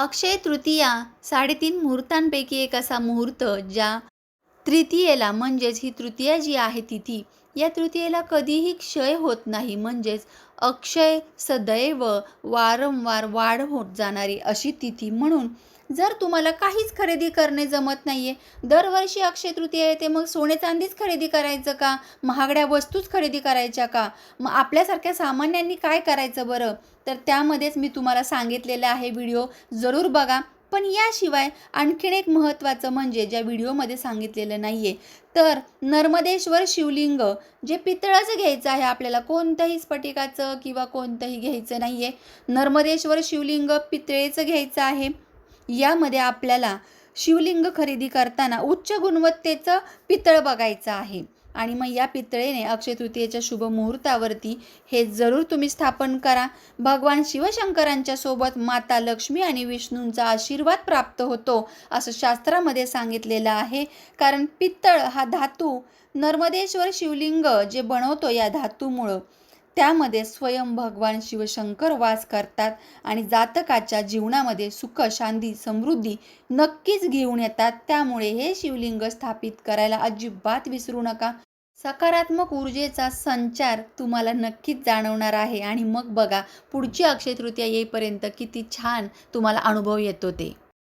अक्षय तृतीया साडेतीन मुहूर्तांपैकी एक असा मुहूर्त ज्या तृतीयेला म्हणजेच ही तृतीया जी आहे तिथी या तृतीयेला कधीही क्षय होत नाही म्हणजेच अक्षय सदैव वारंवार वाढ होत जाणारी अशी तिथी म्हणून. जर तुम्हाला काहीच खरेदी करणे जमत नाही आहे दरवर्षी अक्षय तृतीया येते मग सोने चांदीच खरेदी करायचं का? महागड्या वस्तूच खरेदी करायच्या का? मग आपल्यासारख्या सामान्यांनी काय करायचं बरं? तर त्यामध्येच मी तुम्हाला सांगितलेलं आहे व्हिडिओ. जरूर बघा. पण याशिवाय आणखीन एक महत्त्वाचं म्हणजे ज्या व्हिडिओमध्ये सांगितलेलं नाही आहे तर नर्मदेश्वर शिवलिंग जे पितळाचं घ्यायचं आहे आपल्याला कोणत्याही स्फटिकाचं किंवा कोणतंही घ्यायचं नाही आहे नर्मदेश्वर शिवलिंग पितळेचं घ्यायचं आहे. यामध्ये आपल्याला शिवलिंग खरेदी करताना उच्च गुणवत्तेचं पितळ बघायचं आहे. आणि मग या पितळेने अक्षय तृतीयेच्या शुभ मुहूर्तावरती हे जरूर तुम्ही स्थापन करा. भगवान शिवशंकरांच्या सोबत माता लक्ष्मी आणि विष्णूंचा आशीर्वाद प्राप्त होतो असं शास्त्रामध्ये सांगितलेलं आहे. कारण पित्तळ हा धातू नर्मदेश्वर शिवलिंग जे बनवतो या धातूमुळं. त्यामध्ये स्वयं भगवान शिवशंकर वास करतात आणि जातकाच्या जीवनामध्ये सुख शांती समृद्धी नक्कीच घेऊन येतात. त्यामुळे हे शिवलिंग स्थापित करायला अजिबात विसरू नका. सकारात्मक ऊर्जेचा संचार तुम्हाला नक्कीच जाणवणार आहे. आणि मग बघा पुढची अक्षय तृतीया येईपर्यंत किती छान तुम्हाला अनुभव येतो ते.